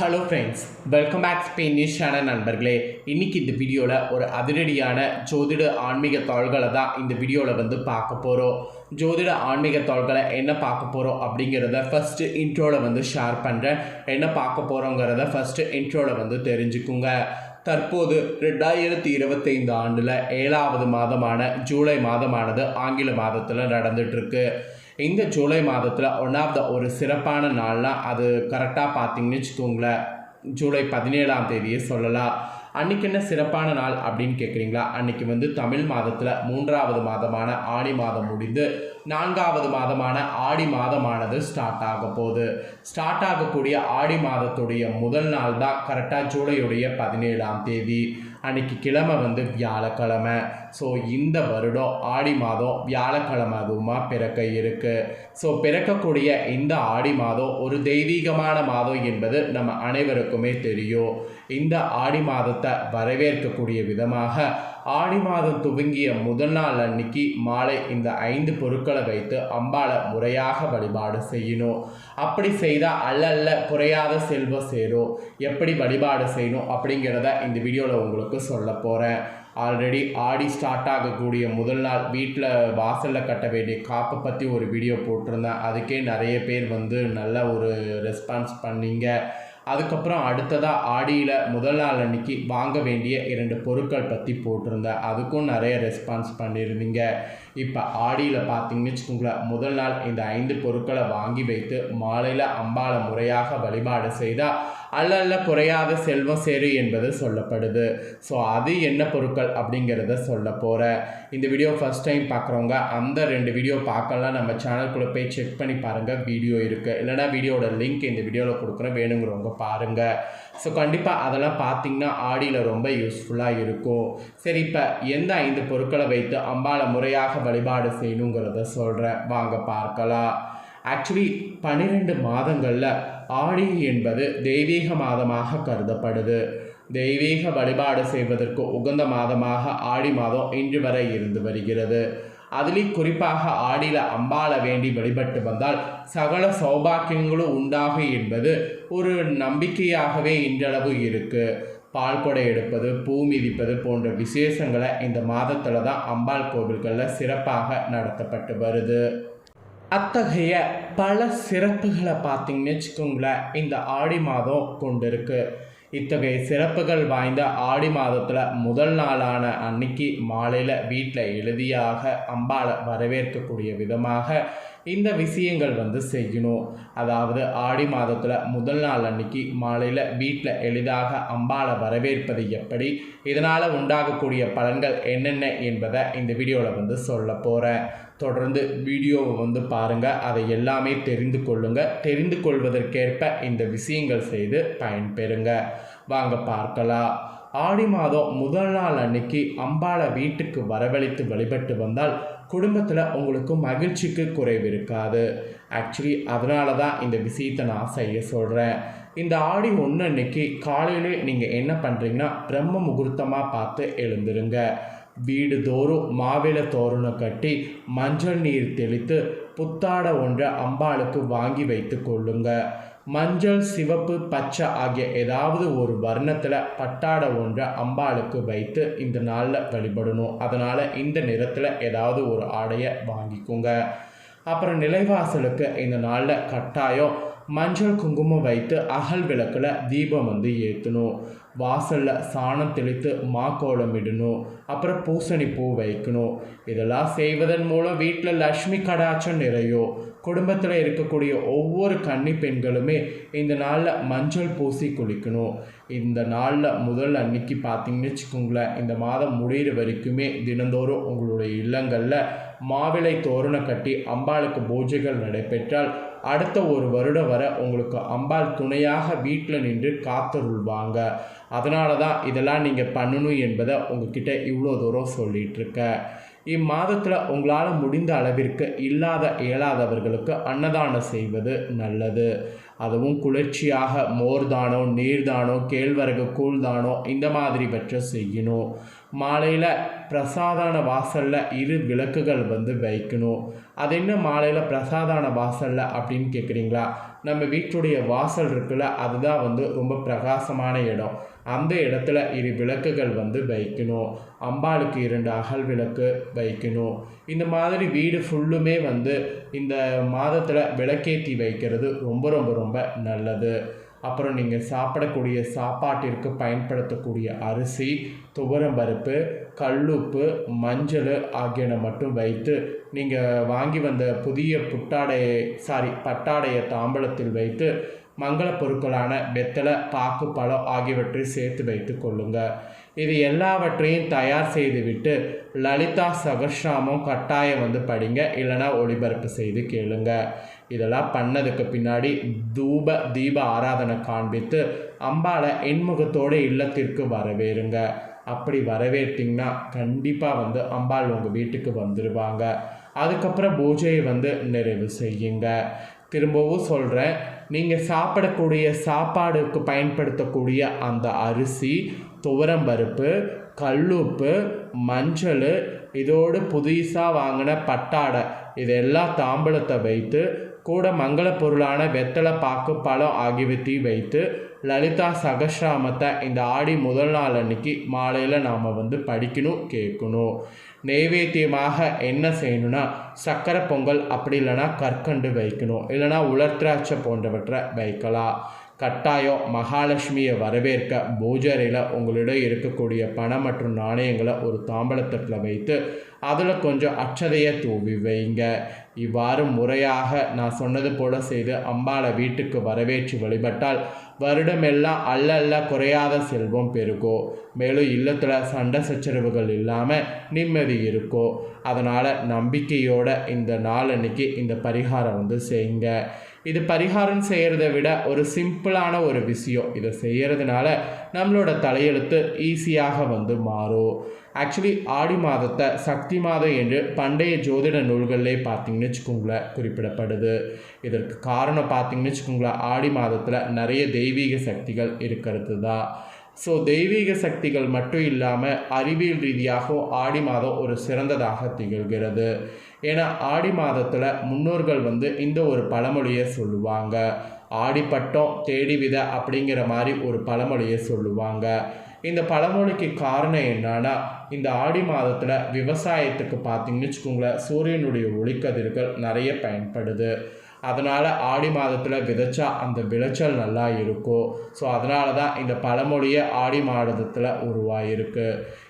Hello friends welcome back Spain news channel நண்பர்களே. இன்னைக்கு இந்த வீடியோவில் ஒரு அதிரடியான ஜோதிட ஆன்மீக தாள்களை தான் இந்த வீடியோவில் வந்து பார்க்க போகிறோம் ஜோதிட ஆன்மீக தாள்களை என்ன பார்க்க போகிறோம் அப்படிங்கிறத ஃபஸ்ட்டு இன்ட்ரோவில் வந்து ஷேர் பண்ணுறேன் என்ன பார்க்க போகிறோங்கிறத ஃபஸ்ட்டு இன்ட்ரோவில் வந்து தெரிஞ்சுக்குங்க. தற்போது ரெண்டாயிரத்தி இருபத்தைந்து ஆண்டில் ஏழாவது மாதமான ஜூலை மாதமானது ஆங்கில மாதத்தில் நடந்துகிட்ருக்கு இந்த ஜூலை மாதத்தில் ஒன் ஆஃப் த ஒரு சிறப்பான நாள்னால் அது கரெக்டாக பார்த்தீங்கன்னு வச்சுக்கோங்களேன். ஜூலை பதினேழாம் தேதியை சொல்லலாம். அன்றைக்கி என்ன சிறப்பான நாள் அப்படின்னு கேட்குறீங்களா அன்றைக்கி வந்து தமிழ் மாதத்தில் மூன்றாவது மாதமான ஆடி மாதம் முடிந்து நான்காவது மாதமான ஆடி மாதமானது ஸ்டார்ட் ஆக போகுது. ஸ்டார்ட் ஆகக்கூடிய ஆடி மாதத்துடைய முதல் நாள் தான் கரெக்டாக ஜூலையுடைய பதினேழாம் தேதி. அன்னைக்கு கிழமை வந்து வியாழக்கிழமை. ஸோ இந்த வருடம் ஆடி மாதம் வியாழக்கிழமை அதுவுமா பிறக்க இருக்குது ஸோ பிறக்கக்கூடிய இந்த ஆடி மாதம் ஒரு தெய்வீகமான மாதம் என்பது நம்ம அனைவருக்குமே தெரியும். இந்த ஆடி மாதத்தை வரவேற்கக்கூடிய விதமாக ஆடி மாதம் துவங்கிய முதல் நாள் அன்னைக்கு மாலை இந்த ஐந்து பொருட்களை வைத்து அம்பாளை முறையாக வழிபாடு செய்யணும் அப்படி செய்தால் அல்லல்ல குறையாத செல்வம் சேரும் எப்படி வழிபாடு செய்யணும் அப்படிங்கிறத இந்த வீடியோவில் உங்களுக்கு சொல்ல போகிறேன் ஆல்ரெடி ஆடி ஸ்டார்ட் ஆகக்கூடிய முதல் நாள் வீட்டில் வாசலில் கட்ட வேண்டிய காப்பை பற்றி ஒரு வீடியோ போட்டிருந்தேன். அதுக்கே நிறைய பேர் வந்து நல்ல ஒரு ரெஸ்பான்ஸ் பண்ணிங்க. அதுக்கப்புறம் அடுத்ததாக ஆடியில் முதல் நாள் அன்னைக்கு வாங்க வேண்டிய இரண்டு பொருட்கள் பற்றி போட்டிருந்தேன். அதுக்கும் நிறைய ரெஸ்பான்ஸ் பண்ணியிருந்தீங்க. இப்போ ஆடியில் பார்த்தீங்கன்னு வச்சுக்கோங்களேன் முதல் நாள் இந்த ஐந்து பொருட்களை வாங்கி வைத்து மாலையில் அம்பாளை முறையாக வழிபாடு செய்தால் அல்ல அல்ல குறையாத செல்வம் சேரு என்பது சொல்லப்படுது. ஸோ அது என்ன பொருட்கள் அப்படிங்கிறத சொல்ல போகிறேன் இந்த வீடியோ ஃபஸ்ட் டைம் பார்க்குறவங்க அந்த ரெண்டு வீடியோ பார்க்கலாம் நம்ம சேனல்குள்ளே போய் செக் பண்ணி பாருங்கள் வீடியோ இருக்குது இல்லைனா வீடியோட லிங்க் இந்த வீடியோவில் கொடுக்குறேன். வேணுங்கிறவங்க பாருங்கள் ஸோ கண்டிப்பாக அதெல்லாம் பார்த்திங்கன்னா ஆடியில் ரொம்ப யூஸ்ஃபுல்லாக இருக்கும். சரி இப்போ எந்த ஐந்து பொருட்களை வைத்து அம்பாவை முறையாக வழிபாடு செய்யணுங்கிறத சொல்கிறேன் வாங்க பார்க்கலாம். ஆக்சுவலி பன்னிரெண்டு மாதங்களில் ஆடி என்பது தெய்வீக மாதமாக கருதப்படுது. தெய்வீக வழிபாடு செய்வதற்கு உகந்த மாதமாக ஆடி மாதம் இன்று வரை இருந்து வருகிறது. அதிலும் குறிப்பாக ஆடியில் அம்பாளை வேண்டி வழிபட்டு வந்தால் சகல சௌபாக்கியங்களும் உண்டாகும் என்பது ஒரு நம்பிக்கையாகவே இன்றளவு இருக்குது பால் கொடை எடுப்பது பூ மிதிப்பது போன்ற விசேஷங்களை இந்த மாதத்தில் தான் அம்பாள் கோவில்களில் சிறப்பாக நடத்தப்பட்டு வருது. அத்தகைய பல சிறப்புகளை பார்த்தீங்கன்னு வச்சுக்கோங்களேன் இந்த ஆடி மாதம் கொண்டிருக்கு. இத்தகைய சிறப்புகள் வாய்ந்த ஆடி மாதத்தில் முதல் நாளான அன்னைக்கு மாலையில் வீட்டில் எழுதியாக அம்பாளை வரவேற்கக்கூடிய விதமாக இந்த விஷயங்கள் வந்து செய்யணும். அதாவது ஆடி மாதத்தில் முதல் நாள் அன்னைக்கு மாலையில் வீட்டில் எளிதாக அம்பாளை வரவேற்பது எப்படி இதனால் உண்டாகக்கூடிய பலன்கள் என்னென்ன என்பதை இந்த வீடியோவில் வந்து சொல்ல போகிறேன் தொடர்ந்து வீடியோவை வந்து பாருங்கள் அதை எல்லாமே தெரிந்து கொள்ளுங்கள் தெரிந்து கொள்வதற்கேற்ப இந்த விஷயங்கள் செய்து பயன்பெறுங்க. வாங்க பார்க்கலாம். ஆடி மாதம் முதல் நாள் அன்னைக்கு அம்பாளை வீட்டுக்கு வரவழைத்து வழிபட்டு வந்தால் குடும்பத்தில் உங்களுக்கு மகிழ்ச்சிக்கு குறைவு இருக்காது. ஆக்சுவலி அதனால தான் இந்த விஷயத்தை நான் செய்ய சொல்கிறேன் இந்த ஆடி ஒன்று அன்னைக்கு காலையிலே நீங்கள் என்ன பண்ணுறீங்கன்னா பிரம்ம முகூர்த்தமாக பார்த்து எழுந்துருங்க. வீடு தோறும் மாவிள தோரணம் கட்டி மஞ்சள் நீர் தெளித்து புத்தாடை ஒன்றை அம்பாளுக்கு வாங்கி வைத்து கொள்ளுங்கள் மஞ்சள் சிவப்பு பச்சை ஆகிய ஏதாவது ஒரு வர்ணத்தில் பட்டாடை ஒன்றை அம்பாளுக்கு வைத்து இந்த நாளில் வழிபடணும். அதனால் இந்த நிறத்தில் ஏதாவது ஒரு ஆடையை வாங்கிக்கோங்க. அப்புறம் நிலைவாசலுக்கு இந்த நாளில் கட்டாயம் மஞ்சள் குங்குமம் வைத்து அகல் விளக்கில் தீபம் வந்து ஏற்றணும் வாசலில் சாணம் தெளித்து மாக்கோலம் இடணும் அப்புறம் பூசணி பூ வைக்கணும் இதெல்லாம் செய்வதன் மூலம் வீட்டில் லக்ஷ்மி கடாச்சம் நிறையும் குடும்பத்தில் இருக்கக்கூடிய ஒவ்வொரு கன்னி பெண்களுமே இந்த நாளில் மஞ்சள் பூசி குளிக்கணும் இந்த நாளில் முதல் அன்னைக்கு பார்த்தீங்கன்னு வச்சுக்கோங்களேன் இந்த மாதம் முடிகிற வரைக்குமே தினந்தோறும் உங்களுடைய இல்லங்களில் மாவிளை தோரணம் கட்டி அம்பாளுக்கு பூஜைகள் நடைபெற்றால் அடுத்த ஒரு வருடம் வரை உங்களுக்கு அம்பாள் துணையாக வீட்டில் நின்று காத்தருள்வாங்க. அதனால தான் இதெல்லாம் நீங்கள் பண்ணணும் என்பதை உங்ககிட்ட இவ்வளோ தூரம் சொல்லிகிட்ருக்கேன் இம்மாதத்தில் உங்களால் முடிந்த அளவிற்கு இல்லாத இயலாதவர்களுக்கு அன்னதானம் செய்வது நல்லது. அதுவும் குளிர்ச்சியாக மோர் தானம் நீர் கேழ்வரகு கூழ் தானோ இந்த மாதிரி பற்ற செய்யணும் மாலையில் பிரசாதான வாசலில் இரு விளக்குகள் வந்து வைக்கணும். அது என்ன மாலையில் பிரசாதான வாசலில் அப்படின்னு கேட்குறீங்களா நம்ம வீட்டுடைய வாசல் இருக்குல்ல அதுதான் வந்து ரொம்ப பிரகாசமான இடம். அந்த இடத்துல இரு விளக்குகள் வந்து வைக்கணும். அம்பாளுக்கு இரண்டு அகல் விளக்கு வைக்கணும். இந்த மாதிரி வீடு ஃபுல்லுமே வந்து இந்த மாதத்தில் விளக்கேற்றி வைக்கிறது ரொம்ப ரொம்ப ரொம்ப நல்லது. அப்புறம் நீங்கள் சாப்பிடக்கூடிய சாப்பாட்டிற்கு பயன்படுத்தக்கூடிய அரிசி துவரம்பருப்பு கல்லுப்பு மஞ்சள் ஆகியன மட்டும் வைத்து நீங்கள் வாங்கி வந்த புதிய புட்டாடையை சாரி பட்டாடையை தாம்பலத்தில் வைத்து மங்கள பொருட்களான வெத்தலை பாக்கு பழம் ஆகியவற்றை சேர்த்து வைத்து கொள்ளுங்கள் இது எல்லாவற்றையும் தயார் செய்துவிட்டு லலிதா சகஸ்ராமம் கட்டாயம் வந்து படிங்க இல்லைனா ஒளிபரப்பு செய்து கேளுங்க. இதெல்லாம் பண்ணதுக்கு பின்னாடி தூப தீப ஆராதனை காண்பித்து அம்பாளை இன்முகத்தோடு இல்லத்திற்கு வரவேறுங்க. அப்படி வரவேற்றிங்கன்னா கண்டிப்பாக வந்து அம்பாள் உங்கள் வீட்டுக்கு வந்துடுவாங்க அதுக்கப்புறம் பூஜையை வந்து நிறைவு செய்யுங்க. திரும்பவும் சொல்கிறேன் நீங்கள் சாப்பிடக்கூடிய சாப்பாடுக்கு பயன்படுத்தக்கூடிய அந்த அரிசி துவரம்பருப்பு கல்லுப்பு மஞ்சள் இதோடு புதுசாக வாங்கின பட்டாடை இதெல்லாம் தாம்பழத்தை வைத்து கூட மங்கள பொருளான வெத்தலை பாக்கு பழம் ஆகியவற்றையும் வைத்து லலிதா சகஸ்ராமத்தை இந்த ஆடி முதல் நாள் அன்னைக்கு மாலையில் நாம் வந்து படிக்கணும் கேட்கணும். நெய்வேத்தியமாக என்ன செய்யணும்னா சக்கரை பொங்கல் அப்படி இல்லைன்னா கற்கண்டு வைக்கணும். இல்லைனா உலர்திராட்சை போன்றவற்றை வைக்கலாம். கட்டாயம் மகாலட்சுமியை வரவேற்க பூஜரையில் உங்களிடம் இருக்கக்கூடிய பணம் மற்றும் நாணயங்களை ஒரு தாம்பலத்தட்டில் வைத்து அதில் கொஞ்சம் அச்சதையை தூவி வைங்க இவ்வாறு முறையாக நான் சொன்னது போல செய்து அம்பாளை வீட்டுக்கு வரவேற்று வழிபட்டால் வருடமெல்லாம் அல்ல அல்ல குறையாத செல்வம் பெருகும் மேலும் இல்லத்தில் சண்டை சச்சரவுகள் இல்லாமல் நிம்மதி இருக்கும் அதனால் நம்பிக்கையோட இந்த நாள் அன்னைக்கு இந்த பரிகாரம் வந்து செய்யுங்க. இது பரிகாரம் செய்கிறத விட ஒரு சிம்பிளான ஒரு விஷயம். இதை செய்கிறதுனால நம்மளோட தலையெழுத்து ஈஸியாக வந்து மாறும். ஆக்சுவலி ஆடி மாதத்தை சக்தி மாதம் என்று பண்டைய ஜோதிட நூல்களிலே பார்த்தீங்கன்னு வச்சுக்கோங்களேன் குறிப்பிடப்படுது. இதற்கு காரணம் பார்த்தீங்கன்னு வச்சுக்கோங்களேன் ஆடி மாதத்தில் நிறைய தெய்வீக சக்திகள் இருக்கிறது தான். ஸோ தெய்வீக சக்திகள் மட்டும் இல்லாமல் அறிவியல் ரீதியாகவும் ஆடி மாதம் ஒரு சிறந்ததாக திகழ்கிறது. ஏன்னா ஆடி மாதத்தில் முன்னோர்கள் வந்து இந்த ஒரு பழமொழியை சொல்லுவாங்க. ஆடிப்பட்டம் தேடி வித அப்படிங்கிற மாதிரி ஒரு பழமொழியை சொல்லுவாங்க. இந்த பழமொழிக்கு காரணம் என்னன்னா இந்த ஆடி மாதத்தில் விவசாயத்துக்கு பார்த்தீங்கன்னு வச்சுக்கோங்களேன் சூரியனுடைய ஒளிக்கதிர்கள் நிறைய பயன்படுது. அதனால் ஆடி மாதத்தில் விதைச்சா அந்த விளைச்சல் நல்லா இருக்கும் ஸோ அதனால தான் இந்த பழமொழியே ஆடி மாதத்தில் உருவாயிருக்கு.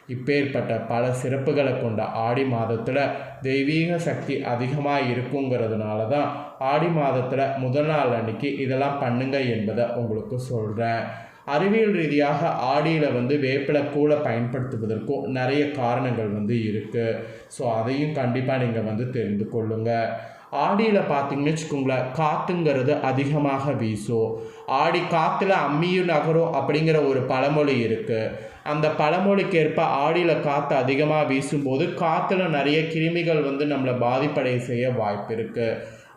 இப்பேற்பட்ட பல சிறப்புகளை கொண்ட ஆடி மாதத்தில் தெய்வீக சக்தி அதிகமாக இருக்குங்கிறதுனால தான் ஆடி மாதத்தில் முதல் நாள் அன்னைக்கு இதெல்லாம் பண்ணுங்க என்பதை உங்களுக்கு சொல்கிறேன் அறிவியல் ரீதியாக ஆடியில் வந்து வேப்பிலை கூழை பயன்படுத்துவதற்கும் நிறைய காரணங்கள் வந்து இருக்குது ஸோ அதையும் கண்டிப்பாக நீங்கள் வந்து தெரிந்து கொள்ளுங்கள் ஆடியில் பார்த்தீங்கன்னு வச்சுக்கோங்களேன் காற்றுங்கிறது அதிகமாக வீசும் ஆடி காற்றுல அம்மியும் நகரும் அப்படிங்கிற ஒரு பழமொழி இருக்குது அந்த பழமொழிக்கேற்ப ஆடியில் காற்று அதிகமாக வீசும்போது காற்றுல நிறைய கிருமிகள் வந்து நம்மளை பாதிப்படைய செய்ய வாய்ப்பு இருக்குது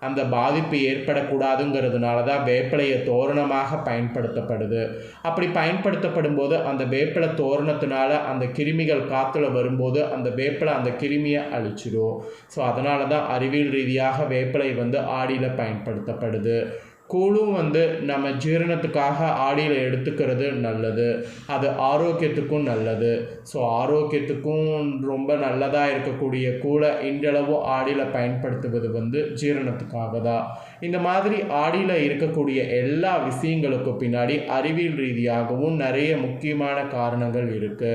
அந்த பாதிப்பு ஏற்படக்கூடாதுங்கிறதுனால தான் வேப்பிலையை தோரணமாக பயன்படுத்தப்படுது. அப்படி பயன்படுத்தப்படும் போது அந்த வேப்பிலை தோரணத்தினால அந்த கிருமிகள் காற்றுல வரும்போது அந்த வேப்பிலை அந்த கிருமியை அழிச்சிடும். ஸோ அதனால தான் அறிவியல் ரீதியாக வேப்பிலை வந்து ஆடியில் பயன்படுத்தப்படுது. கூழும் வந்து நம்ம ஜீரணத்துக்காக ஆடியில் எடுத்துக்கிறது நல்லது. அது ஆரோக்கியத்துக்கும் நல்லது. ஸோ ஆரோக்கியத்துக்கும் ரொம்ப நல்லதாக இருக்கக்கூடிய கூழை இன்றளவும் ஆடியில் பயன்படுத்துவது வந்து ஜீரணத்துக்காக தான். இந்த மாதிரி ஆடியில் இருக்கக்கூடிய எல்லா விஷயங்களுக்கும் பின்னாடி அறிவியல் ரீதியாகவும் நிறைய முக்கியமான காரணங்கள் இருக்குது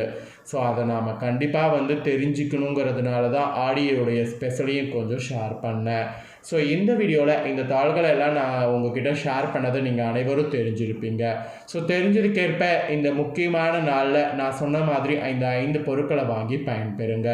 ஸோ அதை நாம் கண்டிப்பாக வந்து தெரிஞ்சுக்கணுங்கிறதுனால தான் ஆடியோடைய ஸ்பெஷலையும் கொஞ்சம் ஷேர் பண்ணேன். ஸோ இந்த வீடியோவில் இந்த தாள்களை எல்லாம் நான் உங்ககிட்ட ஷேர் பண்ணதை நீங்கள் அனைவரும் தெரிஞ்சிருப்பீங்க. ஸோ தெரிஞ்சிருக்கேற்ப இந்த முக்கியமான நாளில் நான் சொன்ன மாதிரி இந்த ஐந்து பொருட்களை வாங்கி பயன்பெறுங்க.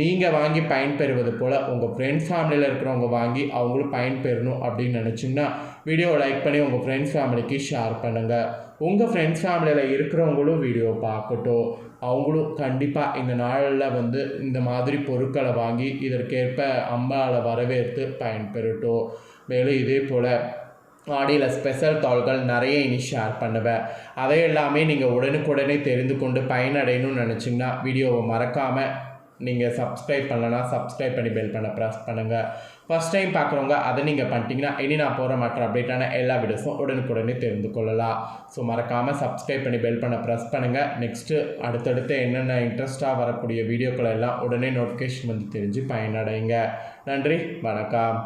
நீங்கள் வாங்கி பயன்பெறுவது போல் உங்கள் ஃப்ரெண்ட்ஸ் ஃபேமிலியில் இருக்கிறவங்க வாங்கி அவங்களும் பயன்பெறணும் அப்படின்னு நினச்சிங்கன்னா வீடியோவை லைக் பண்ணி உங்கள் ஃப்ரெண்ட்ஸ் ஃபேமிலிக்கு ஷேர் பண்ணுங்கள் உங்கள் ஃப்ரெண்ட்ஸ் ஃபேமிலியில் இருக்கிறவங்களும் வீடியோ பார்க்கட்டும். அவங்களும் கண்டிப்பாக இந்த நாளில் வந்து இந்த மாதிரி பொருட்களை வாங்கி இதற்கேற்ப அம்பாவை வரவேற்று பயன்பெறட்டும். மேலும் இதே போல் ஆடியில் ஸ்பெஷல் தாள்கள் நிறைய இனி ஷேர் பண்ணுவேன் அதை எல்லாமே நீங்கள் உடனுக்குடனே தெரிந்து கொண்டு பயனடையணும்னு நினச்சிங்கன்னா வீடியோவை மறக்காமல் நீங்கள் சப்ஸ்கிரைப் பண்ணலன்னா சப்ஸ்கிரைப் பண்ணி பெல் பண்ண ப்ரெஸ் பண்ணுங்கள் ஃபஸ்ட் டைம் பார்க்குறவங்க அதை நீங்கள் பண்ணிட்டீங்கன்னா இனி நான் போகிற மற்ற அப்டேட்டான எல்லா வீடியோஸும் உடனுக்குடனே தெரிந்து கொள்ளலாம். ஸோ மறக்காமல் சப்ஸ்கிரைப் பண்ணி பெல் பண்ண ப்ரெஸ் பண்ணுங்கள் நெக்ஸ்ட்டு அடுத்தடுத்து என்னென்ன இன்ட்ரெஸ்ட்டாக வரக்கூடிய வீடியோக்கள் எல்லாம் உடனே நோட்டிஃபிகேஷன் வந்து தெரிஞ்சு பயனடைங்க. நன்றி வணக்கம்.